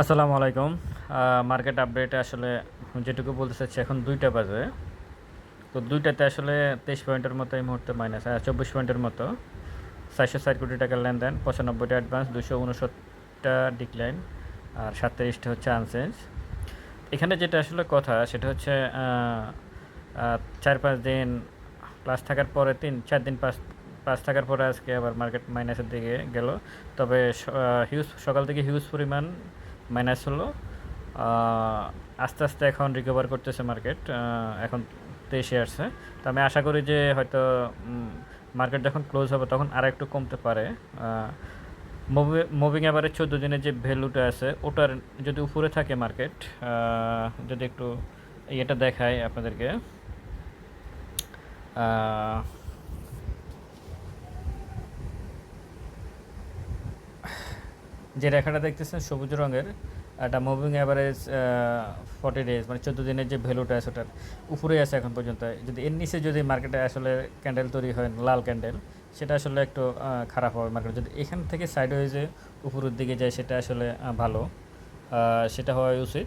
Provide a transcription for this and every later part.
আসসালামু আলাইকুম। মার্কেট আপডেটে আসলে যেটুকু বলতে চাচ্ছি, এখন দুইটা বাজে। তো দুইটাতে আসলে তেইশ পয়েন্টের মতো এই মুহূর্তে মাইনাস চব্বিশ পয়েন্টের মতো। চারশো ষাট কোটি টাকার লেনদেন, পঁচানব্বইটা অ্যাডভান্স দুশো উনসত্তরটা ডিক্লাইন আর সাতত্রিশটা হচ্ছে আনচেঞ্জ এখানে যেটা আসলে কথা, সেটা হচ্ছে চার পাঁচ দিন প্লাস থাকার পরে তিন, চার দিন পাঁচ পাঁচ থাকার পরে আজকে আবার মার্কেট মাইনাসের দিকে গেল। তবে হিউজ সকাল থেকে হিউজ পরিমাণ মাইনাস হলো আস্তে আস্তে এখন রিকভার করতেছে মার্কেট এখন তেইশে আসছে। তো আমি আশা করি যে হয়তো মার্কেট যখন ক্লোজ হবে তখন আর একটু কমতে পারে। মুভিং এবারে চোদ্দ দিনের যে ভ্যালুটা আছে, ওটার যদি উপরে থাকে মার্কেট যদি একটু ইয়েটা দেখায় আপনাদেরকে যে রেখাটা দেখতেছেন সবুজ রঙের একটা মুভিং অ্যাভারেজ ফর্টি ডেজ মানে চোদ্দ দিনের যে ভ্যালুটা আছে ওটার উপরেই আছে এখন পর্যন্ত। যদি এর নিচে যদি মার্কেটে আসলে ক্যান্ডেল তৈরি হয়, লাল ক্যান্ডেল সেটা আসলে একটু খারাপ হবে মার্কেট যদি এখান থেকে সাইড যে উপরের দিকে যায়, সেটা আসলে ভালো। সেটা হওয়া উচিত।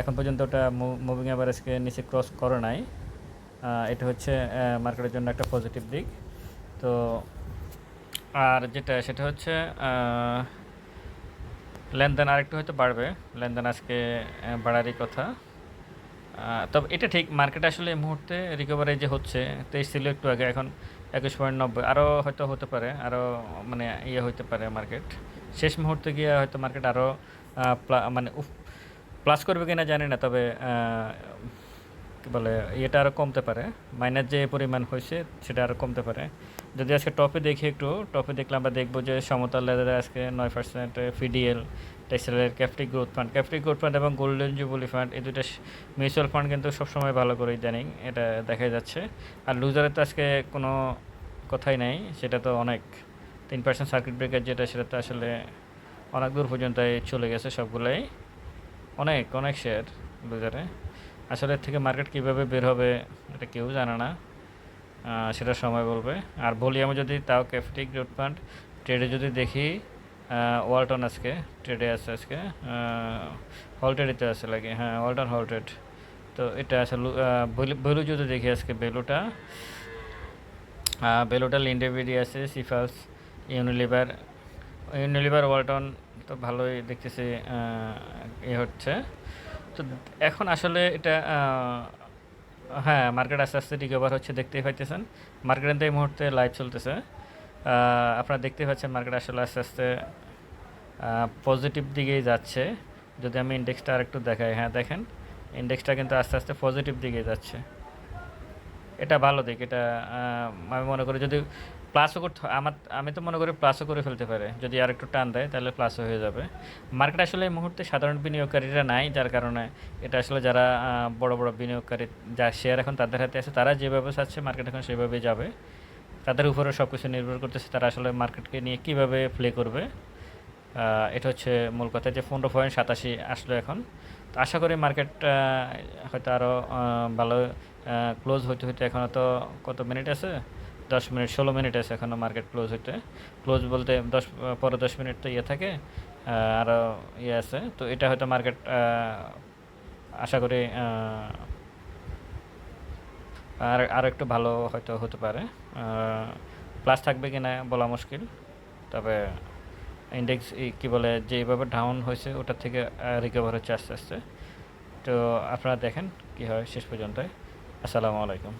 এখন পর্যন্ত ওটা মুভিং অ্যাভারেজকে নিচে ক্রস করে নাই। এটা হচ্ছে মার্কেটের জন্য একটা পজিটিভ দিক। তো, আর যেটা, সেটা হচ্ছে লেনদেন আরেকটু হয়তো বাড়বে। লেনদেন আজকে বাড়ারই কথা। তবে এটা ঠিক, মার্কেট আসলে এই মুহূর্তে রিকভারি যে হচ্ছে, তেইশ ছিল একটু আগে, এখন একুশ পয়েন্ট নব্বই। আরও হয়তো হতে পারে আরও মানে ইয়ে হতে পারে মার্কেট। শেষ মুহূর্তে গিয়ে হয়তো মার্কেট আরও মানে প্লাস করবে কিনা জানি না, তবে বলে, এটা আরও কমতে পারে। মাইনাস যে পরিমাণ হয়েছে, সেটা আরও কমতে পারে। যদি আজকে টপে দেখি একটু, টপে দেখলে আমরা দেখব যে সমতল লেদারে আজকে নয় পার্সেন্ট ফিডিএল টেক্সটাইলের ক্যাপিটিক গ্রোথ ফান্ড ক্যাপিটিক গ্রোথ ফান্ড এবং গোল্ডেন জুবলি ফান্ড এই দুটো মিউচুয়াল ফান্ড কিন্তু সবসময় ভালো করে ইদানিং এটা দেখা যাচ্ছে। আর লুজারের তো আজকে কোনো কথাই নাই, সেটা তো অনেক। তিন পার্সেন্ট সার্কিট ব্রেকার যেটা, সেটা তো আসলে অনেক দূর পর্যন্ত চলে গেছে সবগুলোই। অনেক অনেক শেয়ার লুজারে আসলে থেকে মার্কেট কীভাবে বের হবে, এটা কেউ জানে না। সেটা সময় বলবে। আর ভলিউমে যদি তাও ক্যাপিটিক গ্রোথ ফান্ড ট্রেডে যদি দেখি ওয়ালটন আজকে ট্রেডে আছে আজকে হলটেডিতে আছে লাগে হ্যাঁ ওয়ালটন হলটেড তো এটা আছে ভ্যালু যদি দেখি আজকে ভ্যালুটা বেলুটা লিন্ডেভিডি আছে সিফাস ইউনিলিভার ইউনিলিভার ওয়ালটন তো ভালোই দেখতেছি এ হচ্ছে। তো এখন আসলে এটা হ্যাঁ মার্কেট আস্তে আস্তে রিকভার হচ্ছে, দেখতেই পাইতেছেন। মার্কেট এই মুহূর্তে লাইভ চলতেছে। আপনারা দেখতেই পাচ্ছেন মার্কেট আসলে আস্তে আস্তে পজিটিভ দিকেই যাচ্ছে। যদি আমি ইন্ডেক্সটা আরেকটু দেখাই হ্যাঁ দেখেন ইন্ডেক্সটা কিন্তু আস্তে আস্তে পজিটিভ দিকে যাচ্ছে। এটা ভালো দিক, এটা আমি মনে করি যদি প্লাসও করতে আমার, আমি তো মনে করি প্লাসও করে ফেলতে পারে। যদি আর একটু টান দেয়, তাহলে প্লাসও হয়ে যাবে। মার্কেট আসলে এই মুহূর্তে সাধারণ বিনিয়োগকারীরা নাই, যার কারণে এটা আসলে যারা বড় বড় বিনিয়োগকারী, যা শেয়ার এখন তাদের হাতে আছে, তারা যেভাবে চাচ্ছে মার্কেট এখন সেভাবেই যাবে। তাদের উপরে সব কিছু নির্ভর করতেছে, তারা আসলে মার্কেটকে নিয়ে কীভাবে প্লে করবে। এটা হচ্ছে মূল কথা যে পনেরো পয়েন্ট সাতাশি আসলো এখন। তো আশা করি মার্কেট হয়তো আরও ভালো ক্লোজ হইতে হইতে এখনও তো কত মিনিট আছে? দশ মিনিট, ষোলো মিনিট আছে এখনও মার্কেট ক্লোজ হইতে। ক্লোজ বলতে দশ পরে দশ মিনিট তো ইয়ে থাকে আরও ইয়ে আছে। তো এটা হয়তো মার্কেট আশা করি আর আরও একটু ভালো হয়তো হতে পারে। প্লাস থাকবে কি না বলা মুশকিল। তবে ইন্ডেক্স কি বলে যেভাবে ডাউন হয়েছে ওটার থেকে রিকভার হচ্ছে আস্তে আস্তে। তো আপনারা দেখেন কি হয় শেষ পর্যন্ত আসসালামু আলাইকুম।